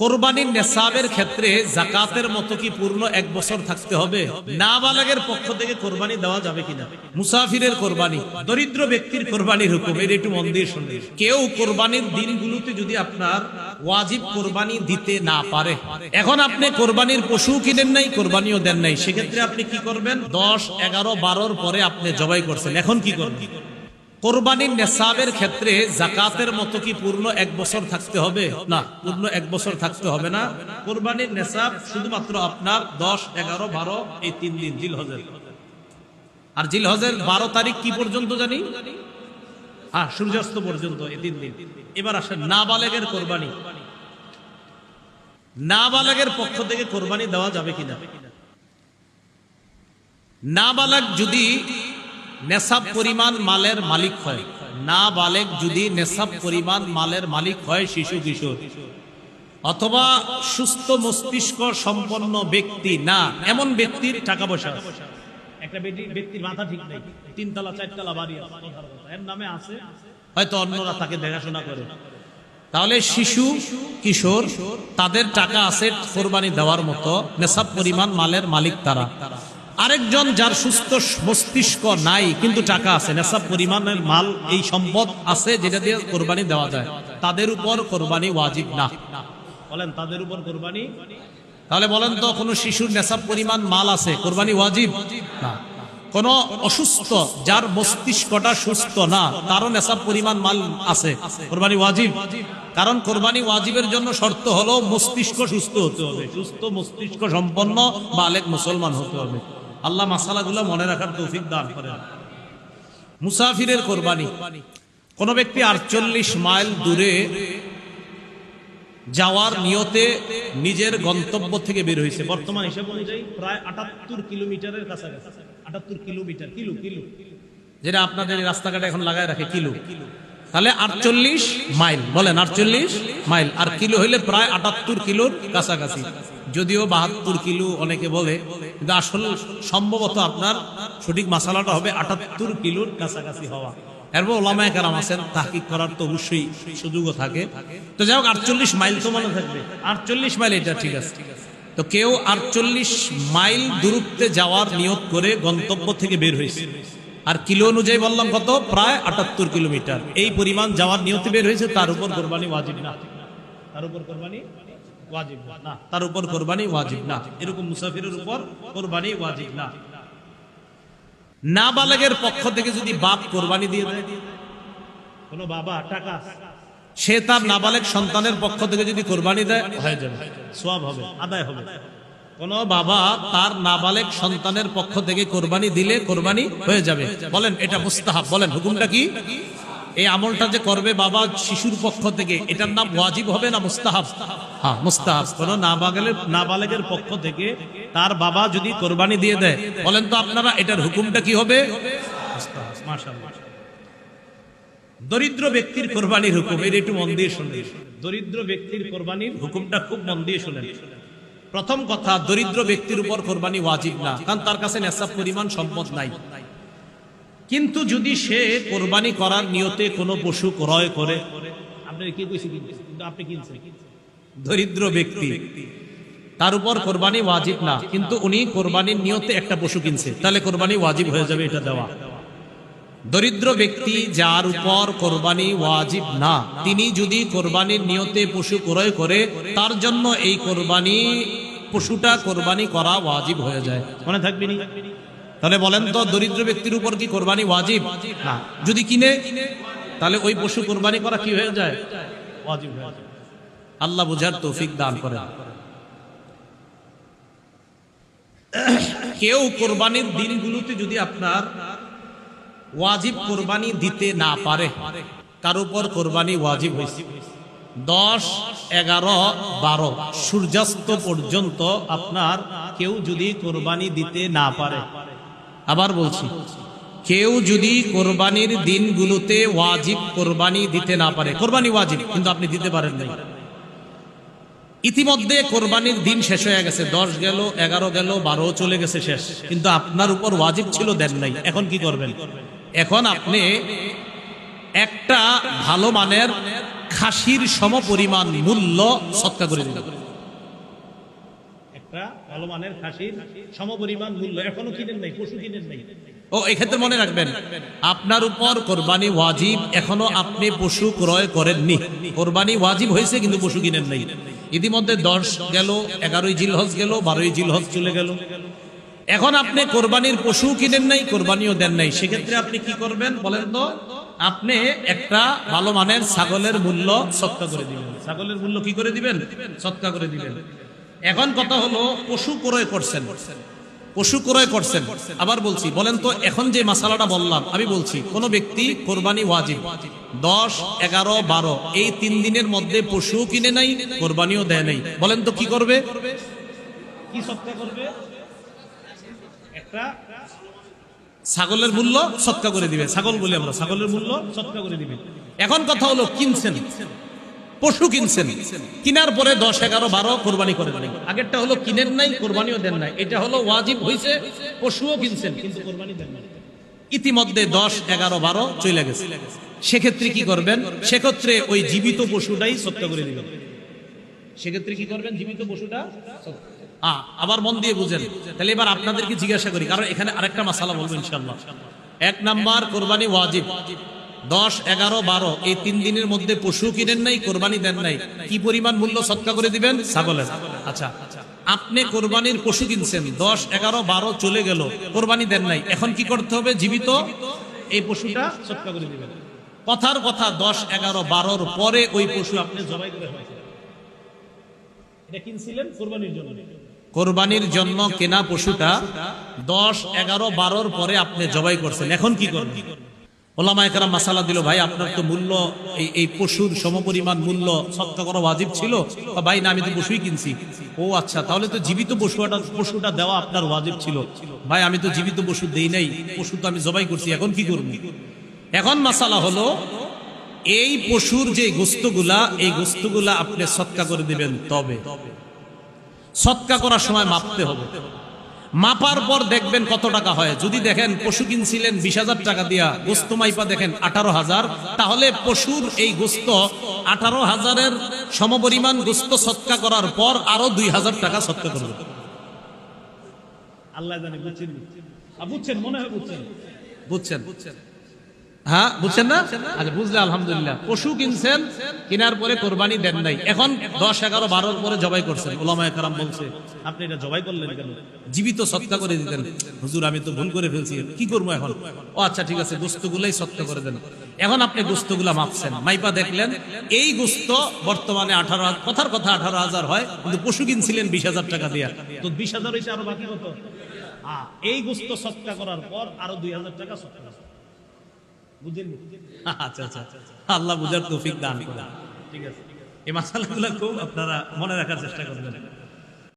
কোরবানির নেশাবের ক্ষেত্রে জাকাতের মতো কি পূর্ণ এক বছর থাকতে হবে? নাবালকের পক্ষ থেকে কোরবানি দেওয়া যাবে কিনা? মুসাফিরের কোরবানি, দরিদ্র ব্যক্তির কোরবানির হুকুম এর একটু মন দিয়ে কেউ কোরবানির দিনগুলোতে যদি আপনার ওয়াজিব কোরবানি দিতে না পারে, এখন আপনি কোরবানির পশু কিনেন নাই, কোরবানিও দেন নাই, সেক্ষেত্রে আপনি কি করবেন? দশ, এগারো, বারোর পরে আপনি জবাই করছেন, এখন কি করবেন? কোরবানির নেশাবের ক্ষেত্রে জাকাতের মতো কি পূর্ণ এক বছর থাকতে হবে? না, পূর্ণ এক বছর থাকতে হবে না। কোরবানির নেশাব শুধুমাত্র আপনার দশ, এগারো, বারো, এই তিন দিন জিল হজের আর জিল হজের বারো তারিখ কি পর্যন্ত জানি? হ্যাঁ সূর্যাস্ত পর্যন্ত, এই তিন দিন। এবার আসেন নাবালেগের কোরবানি। নাবালেগের পক্ষ থেকে কোরবানি দেওয়া যাবে কিনা? নাবালক যদি নেশাব পরিমাণ মালের মালিক হয়। না বালেক যদি নেশাব পরিমাণ মালের মালিক হয় শিশু কিশোর। অথবা সুস্থ মস্তিষ্ক সম্পন্ন ব্যক্তি না এমন ব্যক্তির টাকা পয়সা একটা ব্যক্তির মাথা ঠিক নেই তিনতলা চারতলা বাড়ি আছে, কথার কথা। এর নামে আছে হয়তো অন্যরা তাকে দেখাশোনা করে। তাহলে শিশু কিশোর তাদের টাকা আছে কোরবানি দেওয়ার মতো নেশাব পরিমাণ মালের মালিক তারা। আরেকজন যার সুস্থ মস্তিষ্ক নাই, কিন্তু টাকা আছে, নেশাব পরিমাণের মাল, এই সম্পদ আছে যেটা দিয়ে কোরবানি দেওয়া যায়। তাদের উপর কোরবানি ওয়াজিব না। বলেন, তাদের উপর কোরবানি? তাহলে বলেন তো, কোনো শিশুর নেশাব পরিমাণ মাল আছে, কোরবানি ওয়াজিব? না। কোন অসুস্থ যার মস্তিষ্কটা সুস্থ না, তারও নেশাব পরিমাণ মাল আছে, কোরবানি ওয়াজিব? কারণ কোরবানি ওয়াজিবের জন্য শর্ত হলো মস্তিষ্ক সুস্থ হতে হবে। সুস্থ মস্তিষ্ক সম্পন্ন বা আলেক মুসলমান হতে হবে। আল্লাহ মাসালাগুলো মনে রাখার তৌফিক দান করেন। মুসাফিরের কোরবানি। কোন ব্যক্তি আটচল্লিশ মাইল দূরে যাওয়ার নিয়তে নিজের গন্তব্য থেকে বের হয়েছে। বর্তমান হিসাব অনুযায়ী প্রায় আটাত্তর কিলোমিটারের কাছাকাছি। আটাত্তর কিলোমিটার, কিলো কিলো। যেটা আপনাদের রাস্তাঘাটে এখন লাগায় রাখে কিলো কিলো। তাহলে আটচল্লিশ মাইল, বলেন আটচল্লিশ মাইল, আর কিলো হইলে প্রায় আটাত্তর কিলোর কাছাকাছি। যদিও বাহাত্তর কিলো অনেকে বলে, কিন্তু আসলে সম্ভবত আপনার সঠিক মশালাটা হবে আটাত্তর কিলোর কাছাকাছি হওয়া। এরপর ওলামায় কারাম আছেন, তাহকিক করার তো অবশ্যই সুযোগও থাকে। তো যাই হোক, আটচল্লিশ মাইল তো মনে থাকবে। আটচল্লিশ মাইল এটা ঠিক আছে। তো কেউ আটচল্লিশ মাইল দূরত্বে যাওয়ার নিয়ত করে গন্তব্য থেকে বের হয়েছে। আর কিলো অনুযায়ী বললাম কত? প্রায় আটাত্তর কিলোমিটার। এই পরিমাণ যাওয়ার নিয়তে বের হয়েছে, তার উপর কোরবানি ওয়াজিব না। তার উপর কোরবানি ওয়াজিব না। তার উপর কোরবানি ওয়াজিব না। এরকম মুসাফিরের উপর কোরবানি ওয়াজিব না। নাবালকের পক্ষ থেকে যদি বাপ কোরবানি দিয়ে দেয়, কোন বাবা, টাকা সে তার নাবালেক সন্তানের পক্ষ থেকে যদি কোরবানি দেয়, হয়ে যাবে। সব হবে, আদায় হবে। কোন বাবা তার নাবালেক সন্তানের পক্ষ থেকে কোরবানি দিলে কোরবানি হয়ে যাবে। বলেন, এটা মুস্তাহাব। বলেন, হুকুমটা কি? এই আমলটা যে করবে বাবা শিশুর পক্ষ থেকে, এটার নাম ওয়াজিব হবে না মুস্তাহাব? হ্যাঁ মুস্তাহাব। কোন নাবালের নাবালেকের পক্ষ থেকে তার বাবা যদি কোরবানি দিয়ে দেয়, বলেন তো আপনারা, এটার হুকুমটা কি হবে? দরিদ্র ব্যক্তির কোরবানির হুকুম এটা একটু মন দিয়ে শুনবেন দরিদ্র ব্যক্তির কোরবানির হুকুমটা খুব মন দিয়ে শুনেন। প্রথম কথা দরিদ্র ব্যক্তির উপর কোরবানি ওয়াজিব না কারণ তার কাছে নেশাব পরিমাণ সম্পদ নাই। কিন্তু যদি সে কোরবানি করার নিয়তে কোনো পশু ক্রয় করে আপনি কিনছেন। দরিদ্র ব্যক্তি তার উপর কোরবানি ওয়াজিব না কিন্তু উনি কোরবানির নিয়তে একটা পশু কিনছে তাহলে কোরবানি ওয়াজিব হয়ে যাবে এটা দেওয়া। দরিদ্র ব্যক্তি যার উপর কোরবানি ওয়াজিব না তিনি যদি কোরবানির নিয়তে পশু ক্রয় করে তার জন্য এই কোরবানি পশুটা কোরবানি করা ওয়াজিব হয়ে যায়। মনে থাকবে নি? তাহলে বলেন তো দরিদ্র ব্যক্তির উপর কি কোরবানি ওয়াজিব? না। যদি কিনে তাহলে ওই পশু কোরবানি করা কি হয়ে যায়? ওয়াজিব আল্লাহ বুঝার তৌফিক দান করেন। কেউ কোরবানির দিনগুলোতে যদি আপনার ওয়াজিব কোরবানি দিতে না পারে তার উপর কোরবানি ওয়াজিব হয়েছে দশ এগারো, বারো। সূর্যাস্ত পর্যন্ত আপনার কেউ যদি কোরবানি দিতে না পারে। আবার বলছি, কেউ যদি কোরবানির দিনগুলোতে ওয়াজিব কোরবানি দিতে না পারে। কোরবানি ওয়াজিব, কিন্তু আপনি দিতে পারেন নাই। ইতিমধ্যে কোরবানির দিন শেষ হয়ে গেছে। দশ গেল, এগারো গেল, বারো চলে গেছে শেষ। কিন্তু আপনার উপর ওয়াজিব ছিল, দেন নাই। এখন কি করবেন? এখন আপনি একটা ভালো মানের খাসির সমপরিমাণ মূল্য সৎকা করে দিবেন একটা ভালো মানের খাসির সমপরিমাণ মূল্য। এখনও কিনেন নাই পশু কিনেন নাই। ও এক্ষেত্রে মনে রাখবেন আপনার উপর কোরবানি ওয়াজিব এখনও আপনি পশু ক্রয় করেননি। কোরবানি ওয়াজিব হয়েছে কিন্তু পশু কিনেন নাই। ইতিমধ্যে দশ গেল এগারোই জিলহজ গেল বারোই জিলহজ চলে গেল। এখন আপনি কোরবানির পশু কিনেন নাই কোরবানিও দেন নাই। সেক্ষেত্রে আপনি কি করবেন বলেন তো? আপনি একটা ভালো মানের ছাগলের মূল্য সৎকা করে দিবেন। ছাগলের মূল্য কি করে দিবেন? সৎকা করে দিবেন। এখন কথা হলো, পশু ক্রয় করছেন। পশু ক্রয় করছেন। আবার বলছি, বলেন তো, এখন যে মশালাটা বললাম, আমি বলছি, কোন ব্যক্তি কোরবানি ওয়াজিব। দশ, এগারো, বারো, এই তিন দিনের মধ্যে পশু কিনে নাই, কোরবানিও দেয় নাই। বলেন তো কি করবে? কি সৎকা করবে? একটা ছাগলের মূল্য সৎকা করে দিবে। ছাগল বলি আমরা ছাগলের মূল্য সৎকা করে দিবে। এখন কথা হলো কিনছেন। পশু কিনছেন। কিনার পরে দশ এগারো বারো কোরবানি করে নাই। আগেরটা হলো কিনেন নাই কোরবানিও দেন নাই। এটা হলো ওয়াজিব হয়েছে পশুও কিনছেন। কিন্তু কোরবানি দেন নাই। ইতিমধ্যে দশ এগারো বারো চলে গেছে। সেক্ষেত্রে কি করবেন? সেক্ষেত্রে ওই জীবিত পশুটাই সত্য করে দিবেন। সেক্ষেত্রে কি করবেন? জীবিত পশুটা আবার মন দিয়ে বুঝেন। তাহলে এবার আপনাদেরকে জিজ্ঞাসা করি, কারণ এখানে আরেকটা মাসালা বলব ইনশাল্লাহ এক নাম্বার, কোরবানি ওয়াজিব। দশ, এগারো, বারো, এই তিন দিনের মধ্যে পশু কিনেন নাই, কোরবানি দেন নাই। কি পরিমাণ মূল্য সৎকা করে দিবেন? ছাগলের আচ্ছা আপনি কোরবানির পশু কিনছেন, দশ, এগারো, বারো চলে গেল, কোরবানি দেন নাই। এখন কি করতে হবে? জীবিত? এই পশুটা সৎকা করে দিবেন। কথার কথা, দশ, এগারো, বারোর পরে ওই পশু আপনি জবাই করে এটা কিনছিলেন কোরবানির জন্য। কোরবানির জন্য কেনা পশুটা দশ, এগারো, বারোর পরে আপনি জবাই করছেন। এখন কি করবেন? ওলামা একরাম মাসালা দিল, ভাই, আপনার তো মূল্য, এই এই পশুর সমপরিমাণ মূল্য সৎকা করা ওয়াজিব ছিল। ভাই, না, আমি তো পশুই কিনছি। ও আচ্ছা তাহলে তো জীবিত পশুটা পশুটা দেওয়া আপনার ওয়াজিব ছিল। ভাই, আমি তো জীবিত পশু দেই নাই, পশু তো আমি জবাই করছি, এখন কি করব? এখন মাসালা হলো, এই পশুর যে গোস্তগুলা, এই গোস্তগুলা আপনি সৎকা করে দিবেন তবে। সৎকা করার সময় মাপতে হবে। মাপার পর দেখবেন কত টাকা হয়। যদি দেখেন পশু কিনছিলেন বিশ হাজার টাকা দিয়া গোস্ত মাইপা দেখেন আঠারো হাজার তাহলে পশুর এই গোস্ত আঠারো হাজারের সমপরিমাণ গোস্ত সৎকা করার পর আরও দুই হাজার টাকা সৎকা করবে। আল্লাহ জানে বুঝছেন বুঝছেন মনে হয় বুঝছেন বুঝছেন? বুঝছেন? হ্যাঁ বুঝছেন না? আচ্ছা বুঝলে আলহামদুলিল্লাহ। পশু কিনছেন কেনার পরে কোরবানি দেন নাই। এখন দশ এগারো বারোর পরে জবাই করছেন। ওলামা একরাম বলছে আপনি এটা জবাই করলেন কেন? জীবিত সৎকা করে দিতেন। হুজুর আমি তো ভুল করে ফেলছি। কি করব এখন? ও আচ্ছা ঠিক আছে গোস্তগুলাই সৎকা করে দেন। এখন আপনি গোস্তগুলা মাপছেন। মাইপা দেখলেন এই গোস্ত বর্তমানে আঠারো কথার কথা আঠারো হাজার হয় কিন্তু পশু কিনছিলেন বিশ হাজার টাকা দিয়া। তো বিশ হাজার হয়েছে আরও বাকি কত? এই গোস্ত সৎকা করার পর আরও দুই হাজার টাকা সৎকা। বুঝেন আচ্ছা আচ্ছা আল্লাহ বুঝার তৌফিক দান ঠিক আছে। এই মাসালাগুলো খুব আপনারা মনে রাখার চেষ্টা করবেন।